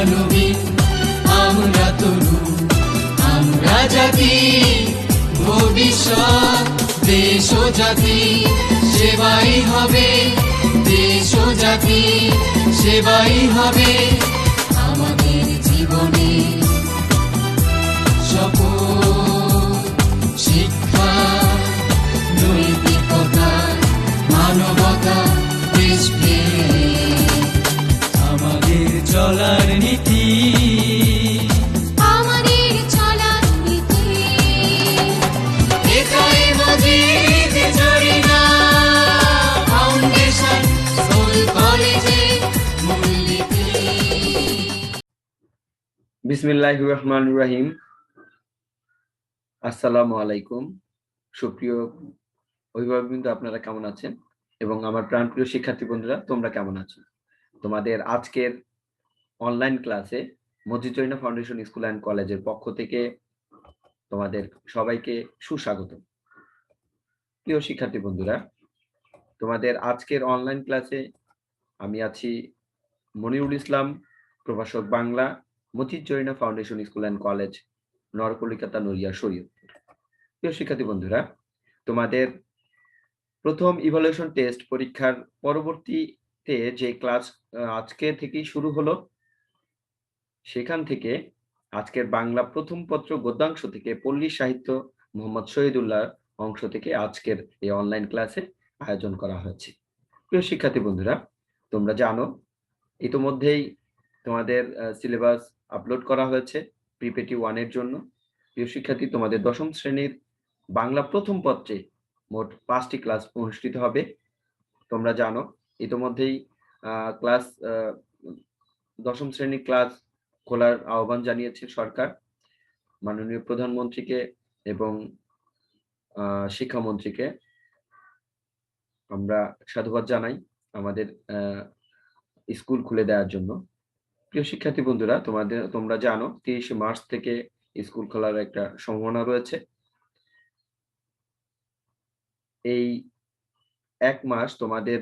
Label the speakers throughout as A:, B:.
A: মানবিক আমরা তরু আমরা জাতি ভবিষ্যৎ দেশ জাতি সেবাই হবে দেশ জাতি সেবাই হবে বিসমিল্লাহ রহমান রাহিম আসসালামু আলাইকুম সুপ্রিয় অভিভাবকবৃন্দ আপনারা কেমন আছেন এবং আমার প্রাণপ্রিয় শিক্ষার্থী বন্ধুরা তোমরা কেমন আছো তোমাদের আজকের অনলাইন ক্লাসে মজিজরিনা ফাউন্ডেশন স্কুল অ্যান্ড কলেজের পক্ষ থেকে তোমাদের সবাইকে সুস্বাগত প্রিয় শিক্ষার্থী বন্ধুরা তোমাদের আজকের অনলাইন ক্লাসে আমি আছি মনিরুল ইসলাম প্রভাষক বাংলা মতিজ Zarina foundation school and college নর কলিকাতা নড়িয়া শরীয়তপুর প্রিয় শিক্ষার্থী বন্ধুরা তোমাদের প্রথম ইভালুয়েশন টেস্ট পরীক্ষার পরবর্তীতে যে ক্লাস আজকে থেকেই শুরু হলো সেখান থেকে আজকের বাংলা প্রথম পত্র গদ্যাংশ থেকে পল্লী সাহিত্য মোহাম্মদ শহীদুল্লাহ অংশ থেকে আজকের এই অনলাইন ক্লাসে আয়োজন করা হয়েছে প্রিয় শিক্ষার্থী বন্ধুরা তোমরা জানো ইতোমধ্যেই তোমাদের সিলেবাস আপলোড করা হয়েছে প্রিপেটি ওয়ানের জন্য প্রিয় শিক্ষার্থী তোমাদের দশম শ্রেণীর বাংলা প্রথম পত্রে মোট পাঁচটি ক্লাস অনুষ্ঠিত হবে তোমরা জানো ইতোমধ্যেই ক্লাস দশম শ্রেণীর ক্লাস খোলার আহ্বান জানিয়েছে সরকার মাননীয় প্রধানমন্ত্রীকে এবং শিক্ষামন্ত্রীকে আমরা সাধুবাদ জানাই আমাদের স্কুল খুলে দেওয়ার জন্য প্রিয় শিক্ষার্থী বন্ধুরা তোমাদের তোমরা জানো তিরিশে মার্চ থেকে স্কুল খোলার একটা সম্ভাবনা রয়েছে এই এক মাস তোমাদের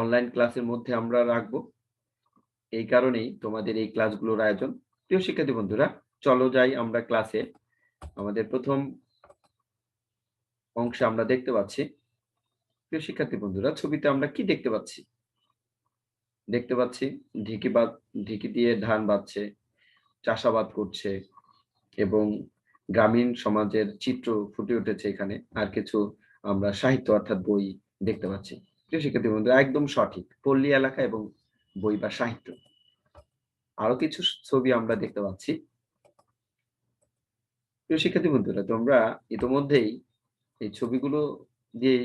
A: অনলাইন ক্লাসের মধ্যে আমরা রাখবো এই কারণেই তোমাদের এই ক্লাসগুলোর আয়োজন প্রিয় শিক্ষার্থী বন্ধুরা চলো যাই আমরা ক্লাসে আমাদের প্রথম অংশে আমরা দেখতে পাচ্ছি প্রিয় শিক্ষার্থী বন্ধুরা ছবিতে আমরা কি দেখতে পাচ্ছি দেখতে পাচ্ছি ঢিকি বাদ ঢিকি দিয়ে ধান বাঁধছে চাষাবাদ করছে এবং গ্রামীণ সমাজের চিত্র ফুটে উঠেছে এখানে আর কিছু আমরা সাহিত্য অর্থাৎ বই দেখতে পাচ্ছি প্রিয় শিক্ষার্থী বন্ধুরা একদম সঠিক পল্লী এলাকা এবং বই বা সাহিত্য আরো কিছু ছবি আমরা দেখতে পাচ্ছি প্রিয় শিক্ষার্থী বন্ধুরা তোমরা ইতোমধ্যেই এই ছবিগুলো দিয়ে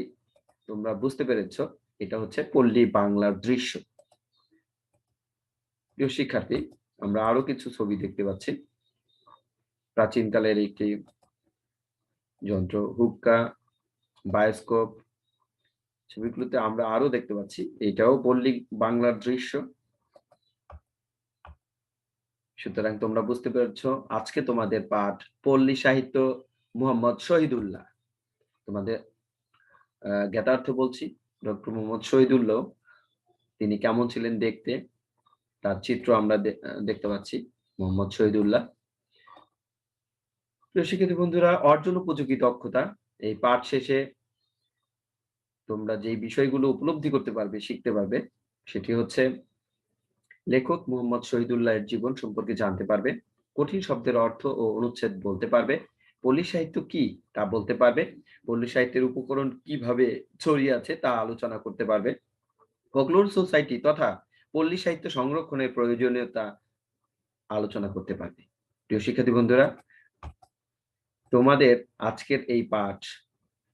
A: তোমরা বুঝতে পেরেছ এটা হচ্ছে পল্লী বাংলার দৃশ্য প্রিয় শিক্ষার্থী আমরা আরো কিছু ছবি দেখতে পাচ্ছি প্রাচীনকালের একটি যন্ত্র হুক্কা বায়োস্কোপ ছবিগুলোতে আমরা আরো দেখতে পাচ্ছি এটাও পল্লী বাংলার দৃশ্য সুতরাং তোমরা বুঝতে পেরেছ আজকে তোমাদের পাঠ পল্লী সাহিত্য মুহাম্মদ শহীদুল্লাহ তোমাদের জ্ঞাতার্থ বলছি ডক্টর মোহাম্মদ শহীদুল্লাহ তিনি কেমন ছিলেন দেখতে তার চিত্র আমরা দেখতে পাচ্ছি মোহাম্মদ শহীদুল্লাহ প্রিয় শিক্ষার্থী বন্ধুরা অর্জন উপযোগী দক্ষতা এই পাঠ শেষে তোমরা যে বিষয়গুলো উপলব্ধি করতে পারবে শিখতে পারবে সেটি হচ্ছে লেখক মোহাম্মদ শহীদুল্লাহ এর জীবন সম্পর্কে জানতে পারবে কঠিন শব্দের অর্থ ও অনুচ্ছেদ বলতে পারবে পল্লী সাহিত্য কি তা বলতে পারবে পল্লী সাহিত্যের উপকরণ কিভাবে ছড়িয়ে আছে তা আলোচনা করতে পারবে ফোকলোর সোসাইটি তথা পল্লী সাহিত্য সংরক্ষণের প্রয়োজনীয়তা আলোচনা করতে পারবে প্রিয় শিক্ষার্থী বন্ধুরা তোমাদের আজকের এই পাঠ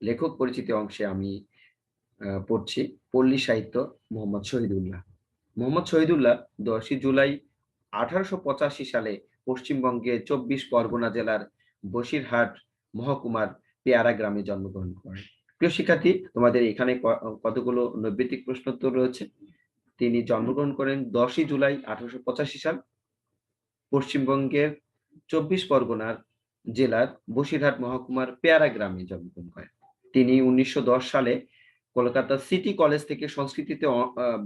A: লেখক পরিচিতি অংশে আমি পড়ছি পল্লী সাহিত্য মোহাম্মদ শহীদুল্লাহ মোহাম্মদ শহীদুল্লাহ দশই জুলাই আঠারোশো সালে পশ্চিমবঙ্গে চব্বিশ পরগনা জেলার বসিরহাট মহকুমার পেয়ারা গ্রামে জন্মগ্রহণ করেন প্রিয় শিক্ষার্থী তোমাদের এখানে কতগুলো নৈবেদিক প্রশ্নোত্তর রয়েছে তিনি জন্মগ্রহণ করেন দশই জুলাই আঠারোশো সাল পশ্চিমবঙ্গের চব্বিশ পরগনার জেলার বসিরহাট মহকুমার পেয়ারা গ্রামে জন্মগ্রহণ করেন তিনি উনিশশো সালে কলকাতা সিটি কলেজ থেকে সংস্কৃতিতে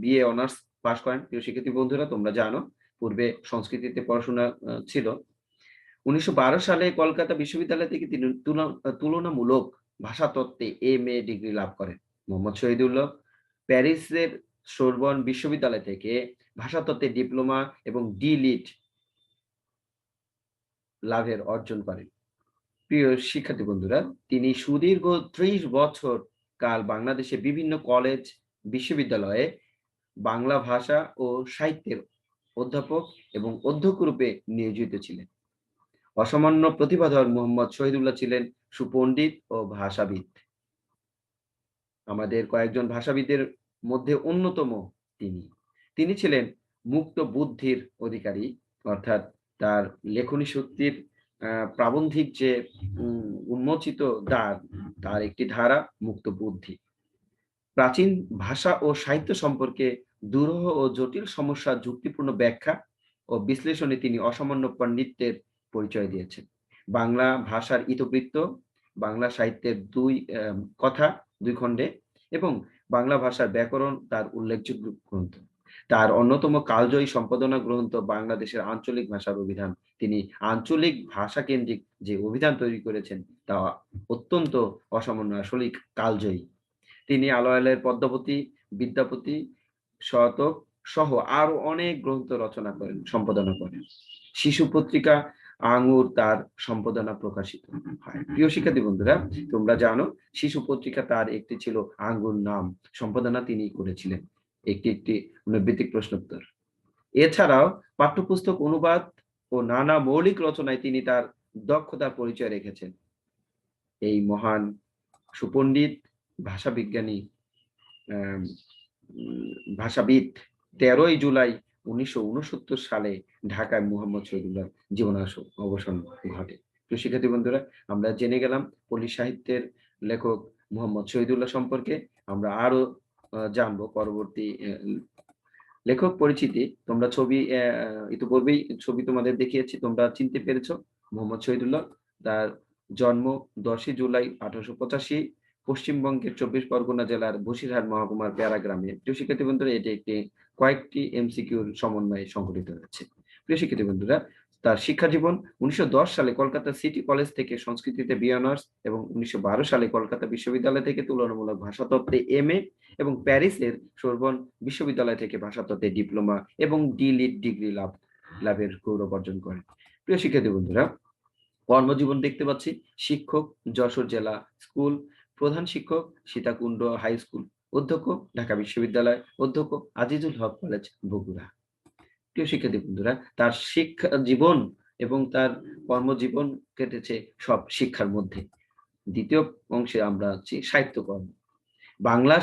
A: বিএ অনার্স পাশ করেন প্রিয় শিক্ষার্থী বন্ধুরা তোমরা জানো পূর্বে সংস্কৃতিতে পড়াশোনা ছিল উনিশশো সালে কলকাতা বিশ্ববিদ্যালয় থেকে তিনি তুলনামূলক ভাষাতত্ত্বে এম এ ডিগ্রি লাভ করেন মোহাম্মদ শহীদুল্লাহ প্যারিসের সোরবন বিশ্ববিদ্যালয় থেকে ভাষাতত্ত্বে ডিপ্লোমা এবং ডি লিট লাভের অর্জন করেন প্রিয় শিক্ষার্থী বন্ধুরা তিনি সুদীর্ঘ ত্রিশ বছর কাল বাংলাদেশে বিভিন্ন কলেজ বিশ্ববিদ্যালয়ে বাংলা ভাষা ও সাহিত্যের অধ্যাপক এবং অধ্যক্ষ রূপে নিয়োজিত ছিলেন অসামান্য প্রতিভাধর মোহাম্মদ শহীদুল্লাহ ছিলেন সুপণ্ডিত ও ভাষাবিদ আমাদের কয়েকজন ভাষাবিদের মধ্যে অন্যতম তিনি তিনি ছিলেন মুক্ত বুদ্ধির অধিকারী অর্থাৎ তার লেখনী শক্তির প্রাবন্ধিক যে উন্মোচিত দ্বার তার একটি ধারা মুক্ত বুদ্ধি প্রাচীন ভাষা ও সাহিত্য সম্পর্কে দুরহ ও জটিল সমস্যা যুক্তিপূর্ণ ব্যাখ্যা ও বিশ্লেষণে তিনি অসামান্য পাণ্ডিত্যের পরিচয় দিয়েছেন বাংলা ভাষার ইতবৃত্ত বাংলা সাহিত্যের দুই কথা দুই খণ্ডে এবং বাংলা ভাষার ব্যাকরণ তার উল্লেখযোগ্য গ্রন্থ তার অন্যতম কালজয়ী সম্পাদনা গ্রন্থ বাংলাদেশের আঞ্চলিক ভাষার অভিধান তিনি আঞ্চলিক ভাষা কেন্দ্রিক যে অভিধান তৈরি করেছেন তা অত্যন্ত অসামান্য আসলিক কালজয়ী তিনি আলোয়ালের পদ্মপতি বিদ্যাপতি শতক সহ আরো অনেক গ্রন্থ রচনা করেন সম্পাদনা করেন শিশু পত্রিকা আঙুর তার সম্পাদনা প্রকাশিত হয় প্রিয় শিক্ষার্থী বন্ধুরা তোমরা জানো শিশু পত্রিকা তার একটি ছিল আঙ্গুর নাম সম্পাদনা তিনি করেছিলেন একটি একটি নৈবিত্তিক মানে প্রশ্নোত্তর এছাড়াও পাঠ্যপুস্তক অনুবাদ ও নানা মৌলিক রচনায় তিনি তার দক্ষতার পরিচয় রেখেছেন এই মহান সুপণ্ডিত ভাষাবিজ্ঞানী ভাষাবিদ তেরোই জুলাই উনিশশো সালে ঢাকায় মুহাম্মদ শহীদুল্লাহ জীবন অবসান ঘটে তো শিক্ষার্থী বন্ধুরা আমরা জেনে গেলাম পল্লী সাহিত্যের লেখক মোহাম্মদ শহীদুল্লাহ সম্পর্কে আমরা আরো জানবো পরবর্তী লেখক পরিচিতি তোমরা ছবি ইতিপূর্বেই ছবি তোমাদের দেখিয়েছি তোমরা চিনতে পেরেছ মোহাম্মদ শহীদুল্লাহ তার জন্ম দশই জুলাই আঠারোশো পঁচাশি পশ্চিমবঙ্গের চব্বিশ পরগনা জেলার বসিরহাট মহকুমার প্যারা গ্রামে প্রিয় শিক্ষার্থী বন্ধুরা এটি একটি কয়েকটি এমসিকিউর সমন্বয়ে সংগঠিত হয়েছে প্রিয় শিক্ষার্থী বন্ধুরা তার শিক্ষা জীবন উনিশশো সালে কলকাতা সিটি কলেজ থেকে সংস্কৃতিতে বি অনার্স এবং উনিশশো সালে কলকাতা বিশ্ববিদ্যালয় থেকে তুলনামূলক ভাষাতত্ত্বে এম এ এবং প্যারিসের সোরবন বিশ্ববিদ্যালয় থেকে ভাষাতত্ত্বে ডিপ্লোমা এবং ডি ডিগ্রি লাভ লাভের গৌরব অর্জন করেন প্রিয় শিক্ষার্থী বন্ধুরা কর্মজীবন দেখতে পাচ্ছি শিক্ষক যশোর জেলা স্কুল প্রধান শিক্ষক সীতাকুণ্ড হাই স্কুল অধ্যক্ষ ঢাকা বিশ্ববিদ্যালয় অধ্যক্ষ আজিজুল হক কলেজ বগুড়া প্রিয় শিক্ষার্থী বন্ধুরা তার শিক্ষা জীবন এবং তার কর্মজীবন কেটেছে সব শিক্ষার মধ্যে দ্বিতীয় অংশে আমরা আছি সাহিত্যকর্ম বাংলা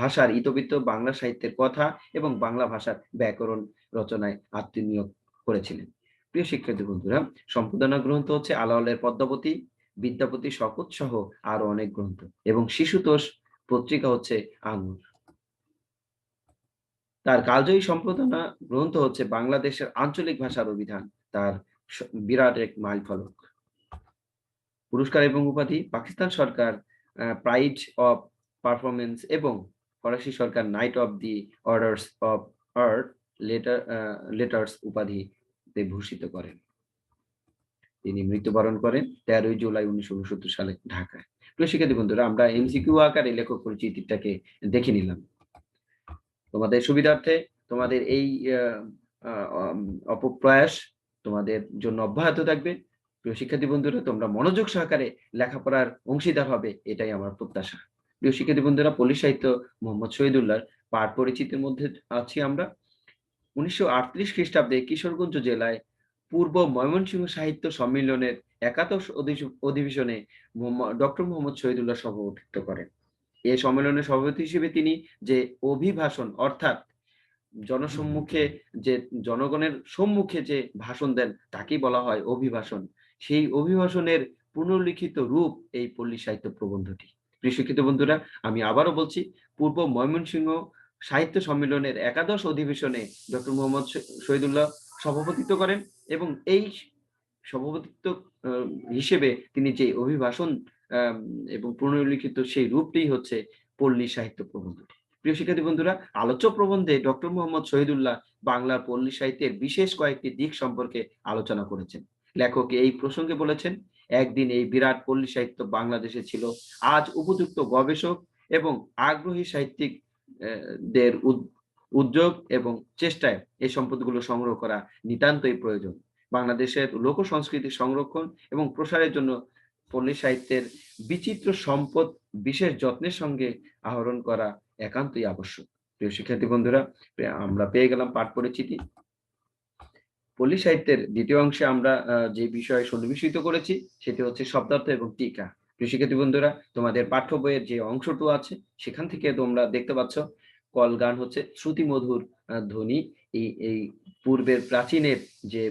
A: ভাষার ইতোবিত বাংলা সাহিত্যের কথা এবং বাংলা ভাষার ব্যাকরণ রচনায় আত্মনিয়োগ করেছিলেন প্রিয় শিক্ষার্থী বন্ধুরা সম্পাদনা গ্রন্থ হচ্ছে আলাওয়ালের পদ্মাবতী বিদ্যাপতি শকত সহ আরো অনেক গ্রন্থ এবং শিশুতোষ পত্রিকা হচ্ছে আঙুর তার কালজয়ী সম্পাদনা গ্রন্থ হচ্ছে বাংলাদেশের আঞ্চলিক ভাষার অভিধান তার বিরাট এক মাইল ফলক পুরস্কার এবং উপাধি পাকিস্তান সরকার প্রাইড অফ পারফরমেন্স এবং ফরাসি সরকার knight of the orders of arts letter letters উপাধিতে ভূষিত করেন তিনি মৃত্যুবরণ করেন তেরোই জুলাই উনিশশো সালে ঢাকায় প্রিয় শিক্ষার্থী বন্ধুরা আমরা এমসিকিউ আকারে লেখক পরিচিতিটাকে দেখে নিলাম তোমাদের সুবিধার্থে তোমাদের এই অপপ্রয়াস তোমাদের জন্য অব্যাহত থাকবে প্রিয় শিক্ষার্থী বন্ধুরা তোমরা মনোযোগ সহকারে লেখাপড়ার অংশীদার হবে এটাই আমার প্রত্যাশা প্রিয় শিক্ষার্থী বন্ধুরা পল্লী সাহিত্য মোহাম্মদ শহীদুল্লাহ পাঠ পরিচিতির মধ্যে আছি আমরা উনিশশো খ্রিস্টাব্দে কিশোরগঞ্জ জেলায় পূর্ব ময়মনসিংহ সাহিত্য সম্মিলনের একাদশ অধিবেশনে ডক্টর মোহাম্মদ শহীদুল্লাহ সভাপতিত্ব করেন এ সম্মেলনের সভাপতি হিসেবে তিনি যে অভিভাষণ অর্থাৎ জনসম্মুখে যে জনগণের সম্মুখে যে ভাষণ দেন তাকেই বলা হয় অভিভাষণ সেই অভিভাষণের পুনর্লিখিত রূপ এই পল্লী সাহিত্য প্রবন্ধটি প্রিয় বন্ধুরা আমি আবারও বলছি পূর্ব ময়মনসিংহ সাহিত্য সম্মেলনের একাদশ অধিবেশনে ডক্টর মোহাম্মদ শহীদুল্লাহ সভাপতিত্ব করেন এবং এই সভাপতিত্ব হিসেবে তিনি যে অভিভাষণ এবং পুনর্লিখিত সেই রূপটি হচ্ছে পল্লী সাহিত্য প্রবন্ধ প্রিয় শিক্ষার্থী বন্ধুরা আলোচ্য প্রবন্ধে ডক্টর মোহাম্মদ শহীদুল্লাহ বাংলার পল্লী সাহিত্যের বিশেষ কয়েকটি দিক সম্পর্কে আলোচনা করেছেন লেখক এই প্রসঙ্গে বলেছেন একদিন এই বিরাট পল্লী সাহিত্য বাংলাদেশে ছিল আজ উপযুক্ত গবেষক এবং আগ্রহী সাহিত্যিক উদ্যোগ এবং চেষ্টায় এই সম্পদগুলো সংগ্রহ করা নিতান্তই প্রয়োজন বাংলাদেশের লোক সংস্কৃতি সংরক্ষণ এবং প্রসারের জন্য পল্লী সাহিত্যের বিচিত্র সম্পদ বিশেষ যত্নের সঙ্গে আহরণ করা একান্তই আবশ্যক প্রিয় শিক্ষার্থী বন্ধুরা আমরা পেয়ে গেলাম পাঠ পরিচিতি পল্লী সাহিত্যের দ্বিতীয় অংশে আমরা যে বিষয়ে সন্নিবেশিত করেছি সেটি হচ্ছে শব্দার্থ এবং টিকা প্রিয় শিক্ষার্থী বন্ধুরা তোমাদের পাঠ্য বইয়ের যে অংশটু আছে সেখান থেকে তোমরা দেখতে পাচ্ছ কলগান হচ্ছে শ্রুতিমধুর ধ্বনি এই এই পূর্বের প্রাচীনের যে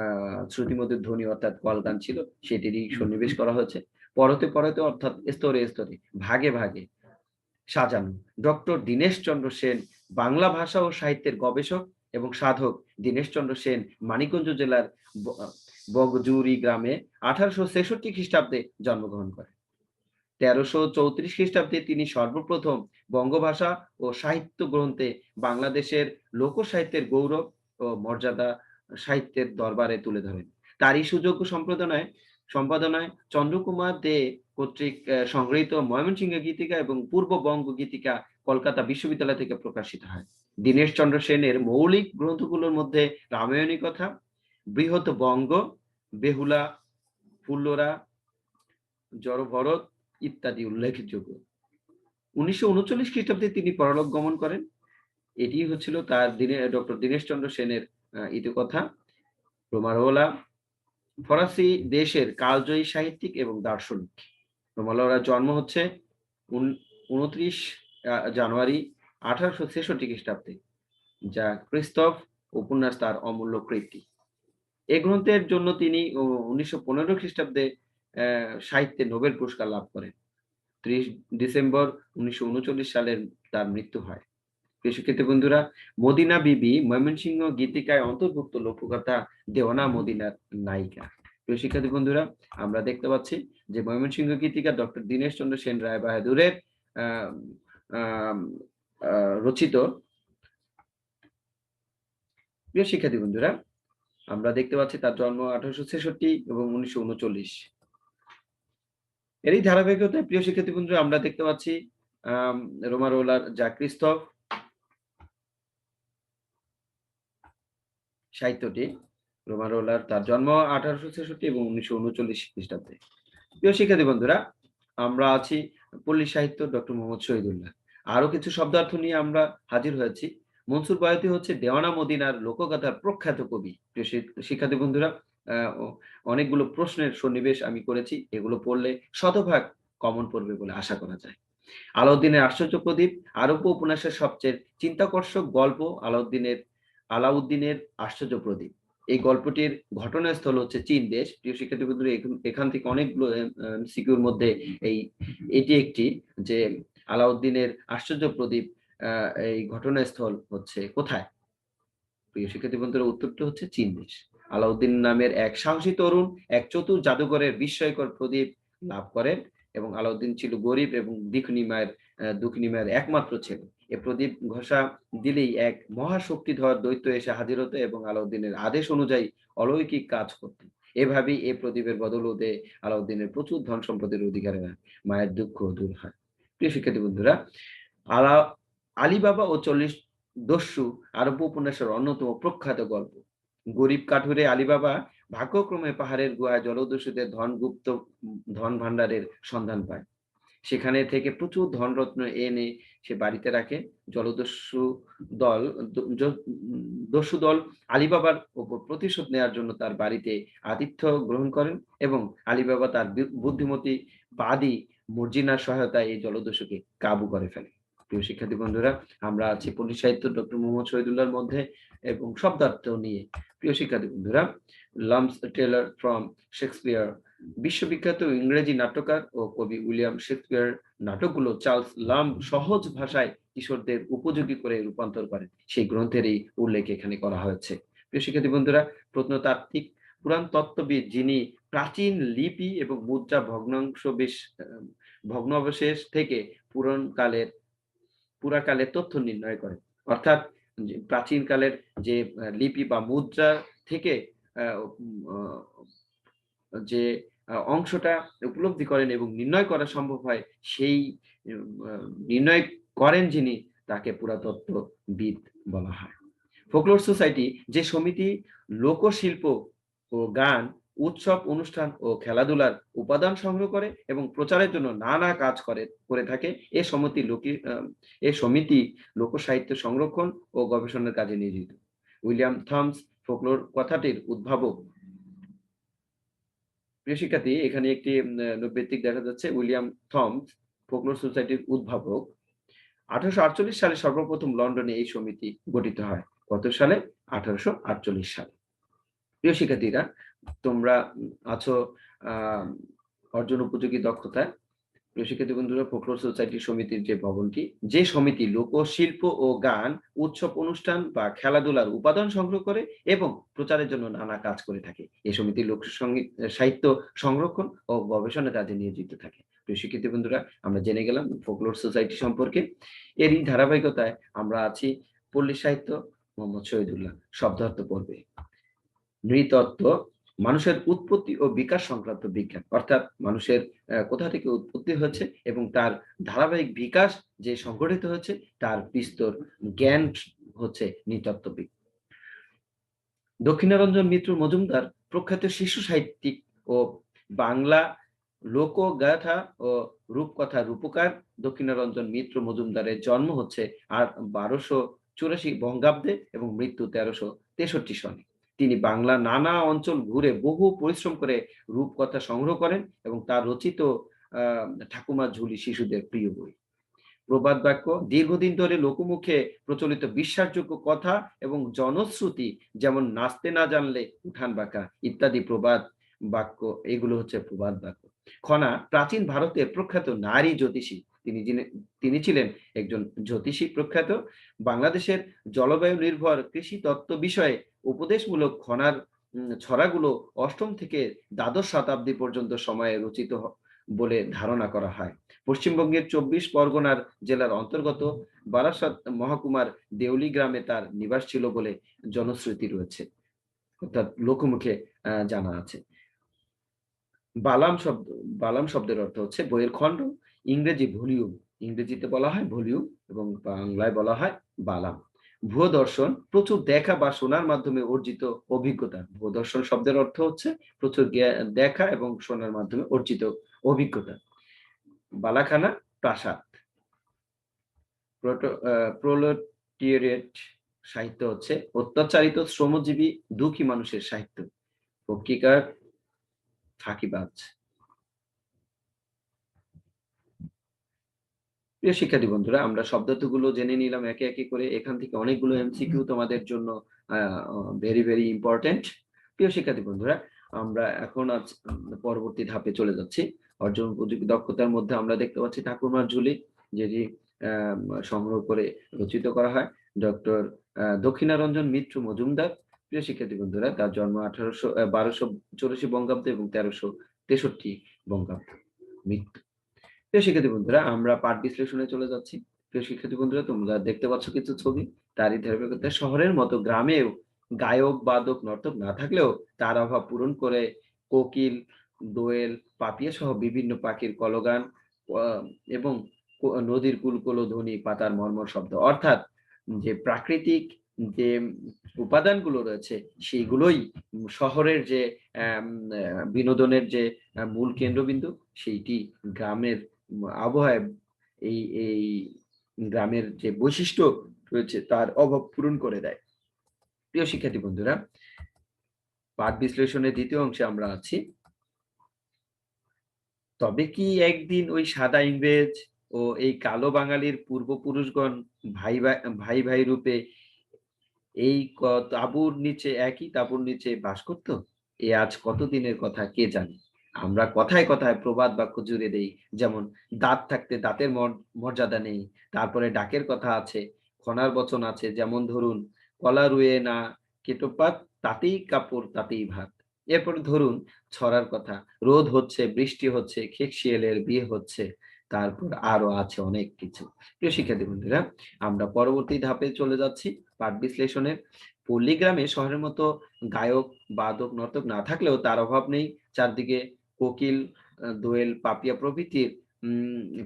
A: আহ শ্রুতিমধুর ধ্বনি অর্থাৎ কলগান ছিল সেটিরই সন্নিবেশ করা হয়েছে পরতে পরতে অর্থাৎ স্তরে স্তরে ভাগে ভাগে সাজানো ডক্টর দীনেশ চন্দ্র সেন বাংলা ভাষা ও সাহিত্যের গবেষক এবং সাধক দীনেশ চন্দ্র সেন মানিকগঞ্জ জেলার বগজুরি গ্রামে আঠারোশো ছেষট্টি খ্রিস্টাব্দে জন্মগ্রহণ করেন তেরোশো চৌত্রিশ খ্রিস্টাব্দে তিনি সর্বপ্রথম বঙ্গভাষা ও সাহিত্য গ্রন্থে বাংলাদেশের লোকসাহিত্যের গৌরব ও মর্যাদা সাহিত্যের দরবারে তুলে ধরেন তারই সুযোগ্য সম্পাদনায় সম্পাদনায় চন্দ্রকুমার দে কর্তৃক সংগৃহীত ময়মনসিংহ গীতিকা এবং পূর্ববঙ্গ গীতিকা কলকাতা বিশ্ববিদ্যালয় থেকে প্রকাশিত হয় দীনেশ চন্দ্র সেনের মৌলিক গ্রন্থগুলোর মধ্যে রামায়ণী কথা বৃহৎ বঙ্গ বেহুলা ফুল্লরা জড়ভরত ইত্যাদি উল্লেখযোগ্য উনিশশো উনচল্লিশ খ্রিস্টাব্দে তিনি পরলোক গমন করেন এটি হচ্ছিল তার দিনে ডক্টর দীনেশচন্দ্র সেনের ইতিকথা রোমারোলা ফরাসি দেশের কালজয়ী সাহিত্যিক এবং দার্শনিক রোমারোলার জন্ম হচ্ছে উনত্রিশ জানুয়ারি আঠারোশো ছেষট্টি খ্রিস্টাব্দে যা ক্রিস্তফ উপন্যাস তার অমূল্য কৃতি এ গ্রন্থের জন্য তিনি উনিশশো পনেরো খ্রিস্টাব্দে সাহিত্যে নোবেল পুরস্কার লাভ করেন ত্রিশ ডিসেম্বর উনিশশো সালের তার মৃত্যু হয় কৃষিক্ষেত্রে বন্ধুরা মদিনা বিবি ময়মনসিংহ গীতিকায় অন্তর্ভুক্ত লোককথা দেওয়ানা মদিনার নায়িকা শিক্ষার্থী বন্ধুরা আমরা দেখতে পাচ্ছি যে ময়মনসিংহ গীতিকা ডক্টর দীনেশ চন্দ্র সেন রায় বাহাদুরের রচিত প্রিয় শিক্ষার্থী বন্ধুরা আমরা দেখতে পাচ্ছি তার জন্ম আঠারোশো ছেষট্টি এবং উনিশশো উনচল্লিশ এই ধারাবাহিকতায় প্রিয় শিক্ষার্থীবৃন্দ আমরা দেখতে পাচ্ছি রোমারোলার জাক্রিস্তফ সাহিত্যটি রোমারোলার তার জন্ম আঠারোশো ছেষট্টি এবং উনিশশো উনচল্লিশ খ্রিস্টাব্দে প্রিয় শিক্ষার্থী বন্ধুরা আমরা আছি পল্লী সাহিত্য ডক্টর মোহাম্মদ শহীদুল্লাহ আরো কিছু শব্দার্থ নিয়ে আমরা হাজির হয়েছি মনসুর বায়তি হচ্ছে দেওয়ানা মদিনার লোকগাথার প্রখ্যাত কবি প্রিয় শিক্ষার্থী বন্ধুরা অনেকগুলো প্রশ্নের সন্নিবেশ আমি করেছি এগুলো পড়লে শতভাগ কমন পড়বে বলে আশা করা যায় আলাউদ্দিনের আশ্চর্য প্রদীপ আরব্য উপন্যাসের সবচেয়ে চিন্তাকর্ষক গল্প আলাউদ্দিনের আলাউদ্দিনের আশ্চর্য প্রদীপ এই গল্পটির ঘটনাস্থল হচ্ছে চীন দেশ প্রিয় শিক্ষার্থী বন্ধু এখান থেকে অনেকগুলো সিকিউর মধ্যে এই এটি একটি যে আলাউদ্দিনের আশ্চর্য প্রদীপ এই ঘটনাস্থল হচ্ছে কোথায় প্রিয় শিক্ষার্থী উত্তরটি হচ্ছে চীন দেশ আলাউদ্দিন নামের এক সাহসী তরুণ এক চতুর জাদুঘরের বিস্ময়কর প্রদীপ লাভ করেন এবং আলাউদ্দিন ছিল গরিব এবং দিকনিমায়ের দুঃখনিমায়ের একমাত্র ছেলে এ প্রদীপ ঘোষা দিলেই এক মহাশক্তিধর দৈত্য এসে হাজির হতো এবং আলাউদ্দিনের আদেশ অনুযায়ী অলৌকিক কাজ করত এভাবেই এ প্রদীপের বদলতে আলাউদ্দিনের প্রচুর ধন সম্পদের অধিকারে মায়ের দুঃখ দূর হয় প্রিয় শিক্ষার্থী বন্ধুরা আলা আলিবাবা ও চল্লিশ দস্যু আরব্য উপন্যাসের অন্যতম প্রখ্যাত গল্প গরিব কাঠুরে আলিবাবা ভাগ্যক্রমে পাহাড়ের গুহায় জলদস্যুদের ধনগুপ্ত ধন ভাণ্ডারের সন্ধান পায় সেখানে থেকে প্রচুর ধনরত্ন এনে সে বাড়িতে রাখে জলদস্যু দল দস্যু দল আলিবাবার ওপর প্রতিশোধ নেওয়ার জন্য তার বাড়িতে আতিথ্য গ্রহণ করেন এবং আলিবাবা তার বুদ্ধিমতী বাদী মর্জিনার সহায়তায় এই জলদস্যুকে কাবু করে ফেলে প্রিয় শিক্ষার্থী বন্ধুরা আমরা আছি পল্লী সাহিত্য ডক্টর মোহাম্মদ শহীদুল্লাহর মধ্যে এবং শব্দার্থ নিয়ে প্রিয় শিক্ষার্থী বন্ধুরা লামস টেলার ফ্রম শেক্সপিয়ার বিশ্ববিখ্যাত ইংরেজি নাট্যকার ও কবি উইলিয়াম শেক্সপিয়ার নাটকগুলো চার্লস লাম সহজ ভাষায় কিশোরদের উপযোগী করে রূপান্তর করে সেই গ্রন্থের এই উল্লেখ এখানে করা হয়েছে প্রিয় শিক্ষার্থী বন্ধুরা প্রত্নতাত্ত্বিক পুরাণ তত্ত্ববিদ যিনি প্রাচীন লিপি এবং মুদ্রা ভগ্নাংশ বেশ ভগ্ন অবশেষ থেকে পুরনকালের পুরাকালের তথ্য নির্ণয় করে অর্থাৎ প্রাচীনকালের যে লিপি বা মুদ্রা থেকে যে অংশটা উপলব্ধি করেন এবং নির্ণয় করা সম্ভব হয় সেই নির্ণয় করেন যিনি তাকে পুরাতত্ত্ববিদ বলা হয় ফোকলোর সোসাইটি যে সমিতি লোকশিল্প ও গান উৎসব অনুষ্ঠান ও খেলাধুলার উপাদান সংগ্রহ করে এবং প্রচারের জন্য নানা কাজ করে করে থাকে এ সমিতি লোকি এ সমিতি লোকসাহিত্য সংরক্ষণ ও গবেষণার কাজে নিয়োজিত উইলিয়াম থমস ফোকলোর কথাটির উদ্ভাবক প্রিয় শিক্ষার্থী এখানে একটি নৈবেত্তিক দেখা যাচ্ছে উইলিয়াম থমস ফোকলোর সোসাইটির উদ্ভাবক আঠারোশো সালে সর্বপ্রথম লন্ডনে এই সমিতি গঠিত হয় কত সালে আঠারোশো সালে প্রিয় শিক্ষার্থীরা তোমরা আছো অর্জন উপযোগী দক্ষতায় প্রশিক্ষিত বন্ধুরা ফোকলোর সোসাইটি সমিতির যে ভবনটি যে সমিতি লোকশিল্প ও গান উৎসব অনুষ্ঠান বা খেলাধুলার উপাদান সংগ্রহ করে এবং প্রচারের জন্য নানা কাজ করে থাকে এই সমিতি লোক সাহিত্য সংরক্ষণ ও গবেষণা কাজে নিয়োজিত থাকে প্রশিক্ষিত বন্ধুরা আমরা জেনে গেলাম ফোকলোর সোসাইটি সম্পর্কে এরই ধারাবাহিকতায় আমরা আছি পল্লী সাহিত্য মোহাম্মদ শহীদুল্লাহ শব্দার্থ পর্বে নৃতত্ত্ব মানুষের উৎপত্তি ও বিকাশ সংক্রান্ত বিজ্ঞান অর্থাৎ মানুষের কোথা থেকে উৎপত্তি হয়েছে এবং তার ধারাবাহিক বিকাশ যে সংগঠিত হয়েছে তার বিস্তর জ্ঞান হচ্ছে নৃতত্ত্ববিদ দক্ষিণারঞ্জন মিত্র মজুমদার প্রখ্যাত শিশু সাহিত্যিক ও বাংলা লোকগাথা ও রূপকথা রূপকার দক্ষিণারঞ্জন মিত্র মজুমদারের জন্ম হচ্ছে আর বারোশো চুরাশি বঙ্গাব্দে এবং মৃত্যু তেরোশো তেষট্টি সনে তিনি বাংলা নানা অঞ্চল ঘুরে বহু পরিশ্রম করে রূপকথা সংগ্রহ করেন এবং তার রচিত ঠাকুমা ঝুলি শিশুদের প্রিয় বই প্রবাদ বাক্য দীর্ঘদিন ধরে লোকমুখে প্রচলিত বিশ্বাসযোগ্য কথা এবং জনশ্রুতি যেমন নাচতে না জানলে উঠান বাঁকা ইত্যাদি প্রবাদ বাক্য এগুলো হচ্ছে প্রবাদ বাক্য খনা প্রাচীন ভারতের প্রখ্যাত নারী জ্যোতিষী তিনি তিনি ছিলেন একজন জ্যোতিষী প্রখ্যাত বাংলাদেশের জলবায়ু নির্ভর কৃষি তত্ত্ব বিষয়ে উপদেশমূলক খনার ছড়াগুলো অষ্টম থেকে দ্বাদশ শতাব্দী পর্যন্ত সময়ে রচিত বলে ধারণা করা হয় পশ্চিমবঙ্গের চব্বিশ পরগনার জেলার অন্তর্গত বারাসাত মহকুমার দেউলি গ্রামে তার নিবাস ছিল বলে জনশ্রুতি রয়েছে অর্থাৎ লোকমুখে জানা আছে বালাম শব্দ বালাম শব্দের অর্থ হচ্ছে বইয়ের খণ্ড ইংরেজি ভলিউম ইংরেজিতে বলা হয় ভলিউম এবং বাংলায় বলা হয় বালাম ভুয় দর্শন প্রচুর দেখা বা শোনার মাধ্যমে অর্জিত অভিজ্ঞতা ভুয় দর্শন শব্দের অর্থ হচ্ছে প্রচুর দেখা এবং শোনার মাধ্যমে অর্জিত অভিজ্ঞতা বালাখানা প্রাসাদ প্রোলেটিয়েট সাহিত্য হচ্ছে অত্যাচারিত শ্রমজীবী দুঃখী মানুষের সাহিত্য পক্ষিকার ফাঁকিবাজ প্রিয় শিক্ষার্থী বন্ধুরা আমরা শব্দগুলো জেনে নিলাম একে একে করে এখান থেকে অনেকগুলো এমসিকিউ তোমাদের জন্য ভেরি ভেরি ইম্পর্টেন্ট প্রিয় শিক্ষার্থী বন্ধুরা আমরা এখন আজ পরবর্তী ধাপে চলে যাচ্ছি অর্জন প্রযুক্তি দক্ষতার মধ্যে আমরা দেখতে পাচ্ছি ঠাকুরমার ঝুলি যেটি সংগ্রহ করে রচিত করা হয় ডক্টর দক্ষিণারঞ্জন মিত্র মজুমদার প্রিয় শিক্ষার্থী বন্ধুরা তার জন্ম আঠারোশো বারোশো চৌরাশি বঙ্গাব্দ এবং তেরোশো তেষট্টি বঙ্গাব্দ মৃত্যু প্রিয় শিক্ষার্থী বন্ধুরা আমরা পাঠ বিশ্লেষণে চলে যাচ্ছি প্রিয় শিক্ষার্থী বন্ধুরা তোমরা দেখতে পাচ্ছ কিছু ছবি তারই ধরে শহরের মতো গ্রামেও গায়ক বাদক নর্তক না থাকলেও তার অভাব পূরণ করে কোকিল দোয়েল পাপিয়া সহ বিভিন্ন পাখির কলগান এবং নদীর কুলকুলো ধ্বনি পাতার মর্মর শব্দ অর্থাৎ যে প্রাকৃতিক যে উপাদানগুলো রয়েছে সেইগুলোই শহরের যে বিনোদনের যে মূল কেন্দ্রবিন্দু সেইটি গ্রামের আবহাওয়ায় এই এই গ্রামের যে বৈশিষ্ট্য রয়েছে তার অভাব পূরণ করে দেয় প্রিয় শিক্ষার্থী বন্ধুরা পাঠ বিশ্লেষণের দ্বিতীয় অংশে আমরা আছি তবে কি একদিন ওই সাদা ইংরেজ ও এই কালো বাঙালির পূর্বপুরুষগণ ভাই ভাই ভাই রূপে এই তাঁবুর নিচে একই তাঁবুর নিচে বাস করত এ আজ কতদিনের কথা কে জানে আমরা কথায় কথায় প্রবাদ বাক্য জুড়ে দেই যেমন দাঁত থাকতে দাঁতের মর্যাদা নেই তারপরে ডাকের কথা আছে খনার বচন আছে যেমন ধরুন কলা রুয়ে না কেটোপাত তাতেই কাপড় তাতেই ভাত এরপর ধরুন ছড়ার কথা রোদ হচ্ছে বৃষ্টি হচ্ছে খেকশিয়েলের বিয়ে হচ্ছে তারপর আরো আছে অনেক কিছু প্রিয় শিক্ষার্থী বন্ধুরা আমরা পরবর্তী ধাপে চলে যাচ্ছি পাঠ বিশ্লেষণের পল্লীগ্রামে শহরের মতো গায়ক বাদক নর্তক না থাকলেও তার অভাব নেই চারদিকে কোকিল দোয়েল পাপিয়া প্রভৃতির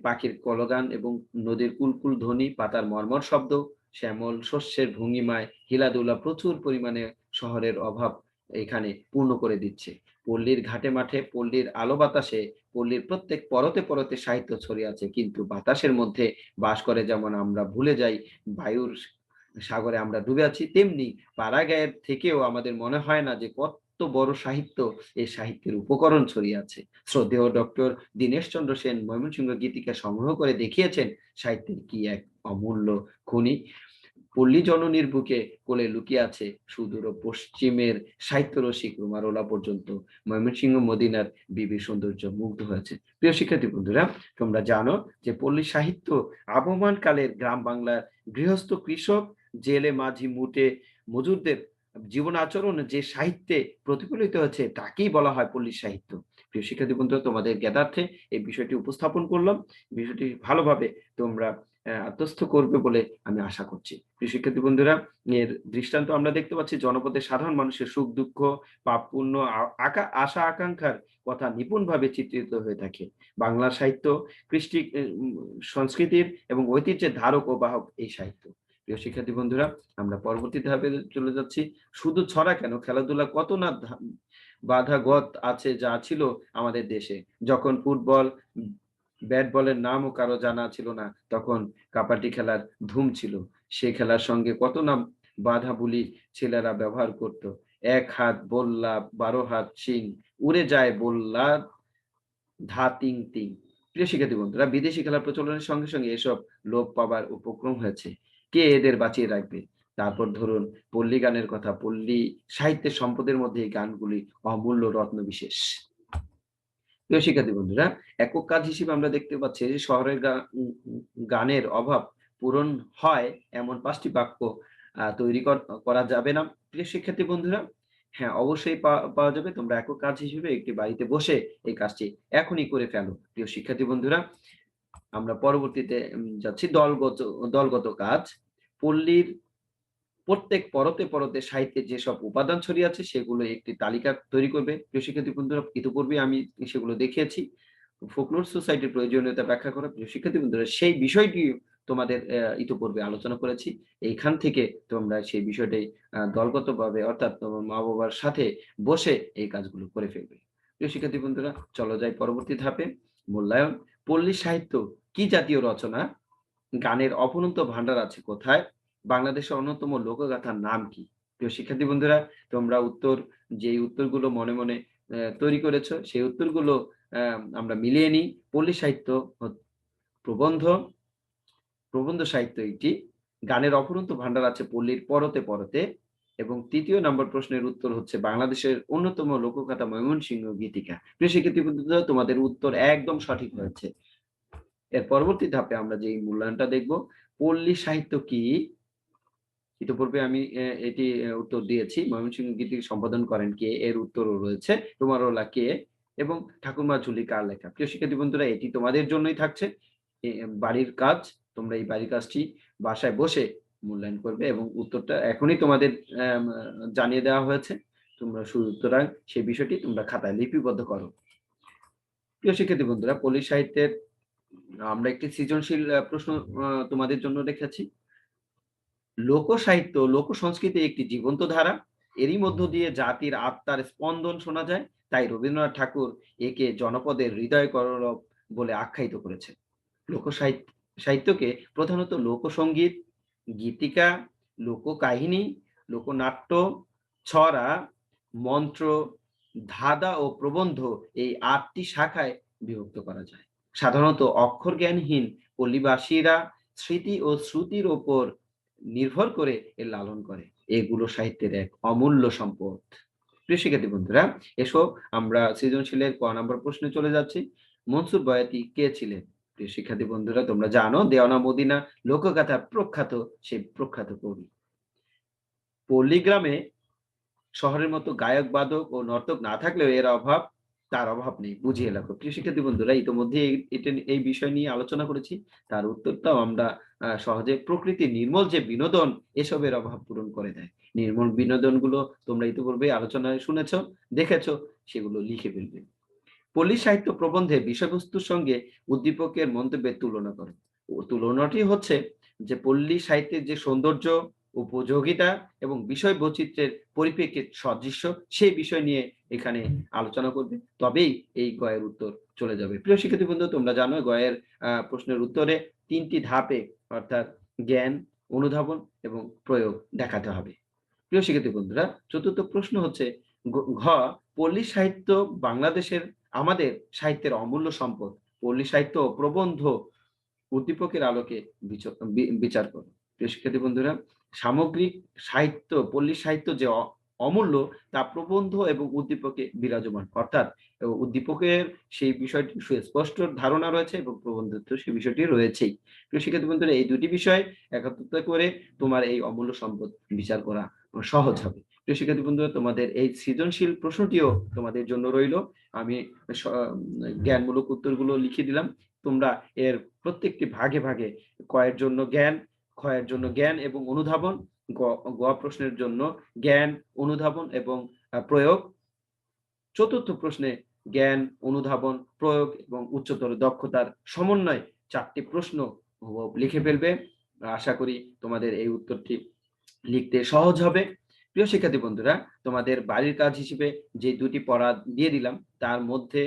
A: পাখির কলগান এবং নদীর কুলকুল ধ্বনি পাতার মর্মর শব্দ শ্যামল শস্যের ভঙ্গিমায় হিলাদুলা প্রচুর পরিমাণে শহরের অভাব এখানে পূর্ণ করে দিচ্ছে পল্লীর ঘাটে মাঠে পল্লীর আলো বাতাসে পল্লীর প্রত্যেক পরতে পরতে সাহিত্য ছড়িয়ে আছে কিন্তু বাতাসের মধ্যে বাস করে যেমন আমরা ভুলে যাই বায়ুর সাগরে আমরা ডুবে আছি তেমনি পাড়াগায়ের থেকেও আমাদের মনে হয় না যে কত এত বড় সাহিত্য এই সাহিত্যের উপকরণ ছড়িয়ে আছে শ্রদ্ধেয় ডক্টর দীনেশ চন্দ্র সেন ময়মনসিংহ গীতিকা সংগ্রহ করে দেখিয়েছেন সাহিত্যের কি এক অমূল্য খনি পল্লী জননীর বুকে কোলে লুকিয়ে আছে সুদূর পশ্চিমের সাহিত্যরসিক রুমারোলা পর্যন্ত ময়মনসিংহ মদিনার বিবি সৌন্দর্য মুগ্ধ হয়েছে প্রিয় শিক্ষার্থী বন্ধুরা তোমরা জানো যে পল্লী সাহিত্য আবহমান কালের গ্রাম বাংলার গৃহস্থ কৃষক জেলে মাঝি মুটে মজুরদের জীবন আচরণ যে সাহিত্যে প্রতিফলিত হচ্ছে তাকেই বলা হয় পল্লী সাহিত্য প্রিয় শিক্ষার্থী বন্ধুরা তোমাদের জ্ঞাতার্থে এই বিষয়টি উপস্থাপন করলাম বিষয়টি ভালোভাবে তোমরা আত্মস্থ করবে বলে আমি আশা করছি প্রিয় শিক্ষার্থী বন্ধুরা এর দৃষ্টান্ত আমরা দেখতে পাচ্ছি জনপদের সাধারণ মানুষের সুখ দুঃখ পাপ পুণ্য আশা আকাঙ্ক্ষার কথা নিপুণভাবে চিত্রিত হয়ে থাকে বাংলা সাহিত্য কৃষ্টি সংস্কৃতির এবং ঐতিহ্যের ধারক ও বাহক এই সাহিত্য প্রিয় শিক্ষার্থী বন্ধুরা আমরা পরবর্তী ধাপে চলে যাচ্ছি শুধু ছড়া কেন খেলাধুলা কত না বাধাগত আছে যা ছিল আমাদের দেশে যখন ফুটবল ব্যাট বলের নামও কারো জানা ছিল না তখন কাপাটি খেলার ধুম ছিল সে খেলার সঙ্গে কত না বাধা বলি ছেলেরা ব্যবহার করত এক হাত বললা বারো হাত সিং উড়ে যায় বললা ধা তিং তিং প্রিয় শিক্ষার্থী বন্ধুরা বিদেশি খেলার প্রচলনের সঙ্গে সঙ্গে এসব লোপ পাবার উপক্রম হয়েছে কে এদের বাঁচিয়ে রাখবে তারপর ধরুন পল্লী গানের কথা পল্লী সাহিত্যের সম্পদের মধ্যে এই গানগুলি অমূল্য রত্ন বিশেষ প্রিয় শিক্ষার্থী বন্ধুরা একক কাজ হিসেবে আমরা দেখতে পাচ্ছি যে শহরের গানের অভাব পূরণ হয় এমন পাঁচটি বাক্য তৈরি করা যাবে না প্রিয় শিক্ষার্থী বন্ধুরা হ্যাঁ অবশ্যই পাওয়া যাবে তোমরা একক কাজ হিসেবে একটি বাড়িতে বসে এই কাজটি এখনই করে ফেলো প্রিয় শিক্ষার্থী বন্ধুরা আমরা পরবর্তীতে যাচ্ছি দলগত দলগত কাজ পল্লীর প্রত্যেক পরতে পরতে সাহিত্যের যেসব উপাদান ছড়িয়ে আছে সেগুলো একটি তালিকা তৈরি করবে প্রিয় বন্ধুরা ইতিপূর্বে আমি সেগুলো দেখিয়েছি ফোকলোর সোসাইটির প্রয়োজনীয়তা ব্যাখ্যা করা প্রিয় বন্ধুরা সেই বিষয়টি তোমাদের ইতিপূর্বে আলোচনা করেছি এইখান থেকে তোমরা সেই বিষয়টি দলগতভাবে অর্থাৎ তোমার মা বাবার সাথে বসে এই কাজগুলো করে ফেলবে প্রিয় শিক্ষার্থী বন্ধুরা চলো যাই পরবর্তী ধাপে মূল্যায়ন পল্লী সাহিত্য কি জাতীয় রচনা গানের অপনন্ত ভান্ডার আছে কোথায় বাংলাদেশের অন্যতম লোকগাথার নাম কি প্রিয় শিক্ষার্থী বন্ধুরা তোমরা উত্তর যে উত্তরগুলো মনে মনে তৈরি করেছ সেই উত্তরগুলো আমরা মিলিয়ে নিই পল্লী সাহিত্য প্রবন্ধ প্রবন্ধ সাহিত্য এটি গানের অপরন্ত ভান্ডার আছে পল্লীর পরতে পরতে এবং তৃতীয় নম্বর প্রশ্নের উত্তর হচ্ছে বাংলাদেশের অন্যতম লোককথা ময়মনসিংহ গীতিকা প্রিয় শিক্ষার্থী তোমাদের উত্তর একদম সঠিক হয়েছে এর পরবর্তী ধাপে আমরা যে মূল্যায়নটা দেখব পল্লী সাহিত্য কি ইতিপূর্বে আমি এটি উত্তর দিয়েছি ময়মনসিংহ গীতি সম্পাদন করেন কে এর উত্তরও রয়েছে তোমারওলা কে এবং ঠাকুরমা ঝুলি কার লেখা প্রিয় শিক্ষার্থী বন্ধুরা এটি তোমাদের জন্যই থাকছে বাড়ির কাজ তোমরা এই বাড়ির কাজটি বাসায় বসে মূল্যায়ন করবে এবং উত্তরটা এখনই তোমাদের জানিয়ে দেওয়া হয়েছে তোমরা সুতরাং সেই বিষয়টি তোমরা খাতায় লিপিবদ্ধ করো প্রিয় শিক্ষার্থী বন্ধুরা পল্লী সাহিত্যের আমরা একটি সৃজনশীল প্রশ্ন তোমাদের জন্য রেখেছি লোক সাহিত্য লোক সংস্কৃতি একটি জীবন্ত ধারা এরই মধ্য দিয়ে জাতির আত্মার স্পন্দন শোনা যায় তাই রবীন্দ্রনাথ ঠাকুর একে জনপদের হৃদয় করলব বলে আখ্যায়িত করেছেন লোক সাহিত্যকে প্রধানত লোকসঙ্গীত গীতিকা লোককাহিনী লোকনাট্য ছড়া মন্ত্র ধাঁধা ও প্রবন্ধ এই আটটি শাখায় বিভক্ত করা যায় সাধারণত অক্ষর জ্ঞানহীন পল্লীবাসীরা স্মৃতি ও শ্রুতির ওপর নির্ভর করে এর লালন করে এগুলো সাহিত্যের এক অমূল্য সম্পদ প্রিয় শিক্ষার্থী বন্ধুরা এসো আমরা সৃজনশীলের ক নম্বর প্রশ্নে চলে যাচ্ছি মনসুর বয়াতি কে ছিলেন প্রিয় শিক্ষার্থী বন্ধুরা তোমরা জানো দেওয়ানা মদিনা লোকগাথা প্রখ্যাত সেই প্রখ্যাত কবি পল্লীগ্রামে শহরের মতো গায়ক বাদক ও নর্তক না থাকলেও এর অভাব তার অভাব নেই বুঝিয়ে রাখো প্রিয় শিক্ষার্থী বন্ধুরা ইতিমধ্যে এই বিষয় নিয়ে আলোচনা করেছি তার উত্তরটাও আমরা সহজে প্রকৃতি নির্মল যে বিনোদন এসবের অভাব পূরণ করে দেয় নির্মল বিনোদনগুলো তোমরা ইতিপূর্বে আলোচনায় শুনেছ দেখেছ সেগুলো লিখে ফেলবে পল্লী সাহিত্য প্রবন্ধে বিষয়বস্তুর সঙ্গে উদ্দীপকের মন্তব্যের তুলনা করে তুলনাটি হচ্ছে যে পল্লী সাহিত্যের যে সৌন্দর্য উপযোগিতা এবং বিষয় বৈচিত্র্যের পরিপ্রেক্ষিত সদৃশ্য সেই বিষয় নিয়ে এখানে আলোচনা করবে তবেই এই গয়ের উত্তর চলে যাবে প্রিয় শিক্ষার্থী বন্ধু তোমরা জানো গয়ের প্রশ্নের উত্তরে তিনটি ধাপে অর্থাৎ জ্ঞান অনুধাবন এবং প্রয়োগ দেখাতে হবে প্রিয় শিক্ষার্থী বন্ধুরা চতুর্থ প্রশ্ন হচ্ছে ঘ পল্লী সাহিত্য বাংলাদেশের আমাদের সাহিত্যের অমূল্য সম্পদ পল্লী সাহিত্য প্রবন্ধ উদ্দীপকের আলোকে বিচার করো প্রিয় শিক্ষার্থী বন্ধুরা সামগ্রিক সাহিত্য পল্লী সাহিত্য যে অমূল্য তা প্রবন্ধ এবং উদ্দীপকে বিরাজমান অর্থাৎ উদ্দীপকের সেই বিষয়টি সুস্পষ্ট ধারণা রয়েছে এবং তো সেই বিষয়টি রয়েছেই তো সেক্ষেত্রে বন্ধুরা এই দুটি বিষয় একত্রিত করে তোমার এই অমূল্য সম্পদ বিচার করা সহজ হবে তো সেক্ষেত্রে বন্ধুরা তোমাদের এই সৃজনশীল প্রশ্নটিও তোমাদের জন্য রইল আমি জ্ঞানমূলক উত্তরগুলো লিখে দিলাম তোমরা এর প্রত্যেকটি ভাগে ভাগে কয়ের জন্য জ্ঞান ক্ষয়ের জন্য জ্ঞান এবং অনুধাবন গ প্রশ্নের জন্য জ্ঞান অনুধাবন এবং প্রয়োগ চতুর্থ প্রশ্নে জ্ঞান অনুধাবন প্রয়োগ এবং উচ্চতর দক্ষতার সমন্বয় চারটি প্রশ্ন লিখে ফেলবে আশা করি তোমাদের এই উত্তরটি লিখতে সহজ হবে প্রিয় শিক্ষার্থী বন্ধুরা তোমাদের বাড়ির কাজ হিসেবে যে দুটি পড়া দিয়ে দিলাম তার মধ্যে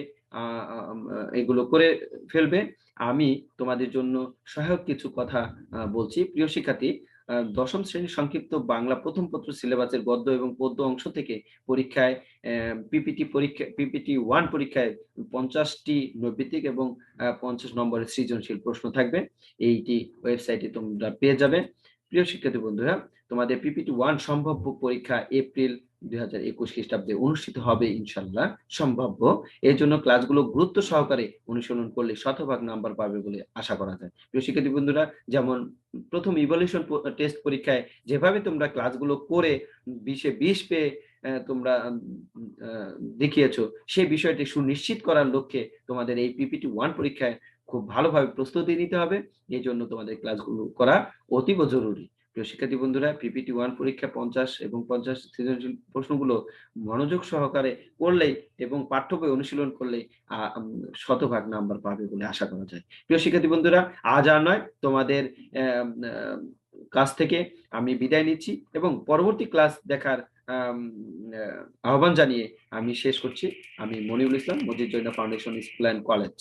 A: এগুলো করে ফেলবে আমি তোমাদের জন্য সহায়ক কিছু কথা বলছি প্রিয় শিক্ষার্থী দশম শ্রেণীর সংক্ষিপ্ত বাংলা প্রথম পত্র সিলেবাসের গদ্য এবং পদ্য অংশ থেকে পরীক্ষায় পিপিটি পরীক্ষা পিপিটি ওয়ান পরীক্ষায় পঞ্চাশটি নৈবিত্তিক এবং পঞ্চাশ নম্বরের সৃজনশীল প্রশ্ন থাকবে এইটি ওয়েবসাইটে তোমরা পেয়ে যাবে প্রিয় শিক্ষার্থী বন্ধুরা তোমাদের পিপিটি ওয়ান সম্ভাব্য পরীক্ষা এপ্রিল দুই হাজার একুশ খ্রিস্টাব্দে অনুষ্ঠিত হবে ইনশাল্লাহ সম্ভাব্য এর জন্য ক্লাসগুলো গুরুত্ব সহকারে অনুশীলন করলে শতভাগ নাম্বার পাবে বলে আশা করা যায় প্রিয় শিক্ষার্থী বন্ধুরা যেমন প্রথম ইভলিউশন টেস্ট পরীক্ষায় যেভাবে তোমরা ক্লাসগুলো করে বিশে বিশ পেয়ে তোমরা দেখিয়েছো সেই বিষয়টি সুনিশ্চিত করার লক্ষ্যে তোমাদের এই পিপিটি ওয়ান পরীক্ষায় খুব ভালোভাবে প্রস্তুতি নিতে হবে এই জন্য তোমাদের ক্লাসগুলো করা অতীব জরুরি প্রিয় শিক্ষার্থী বন্ধুরা পিপিটি ওয়ান পরীক্ষা পঞ্চাশ এবং পঞ্চাশ সৃজনশীল প্রশ্নগুলো মনোযোগ সহকারে করলেই এবং পাঠ্য বই অনুশীলন করলেই শতভাগ নাম্বার পাবে বলে আশা করা যায় প্রিয় শিক্ষার্থী বন্ধুরা আজ আর নয় তোমাদের কাছ থেকে আমি বিদায় নিচ্ছি এবং পরবর্তী ক্লাস দেখার আহ্বান জানিয়ে আমি শেষ করছি আমি Moniul Islam Majid Zaina foundation school and college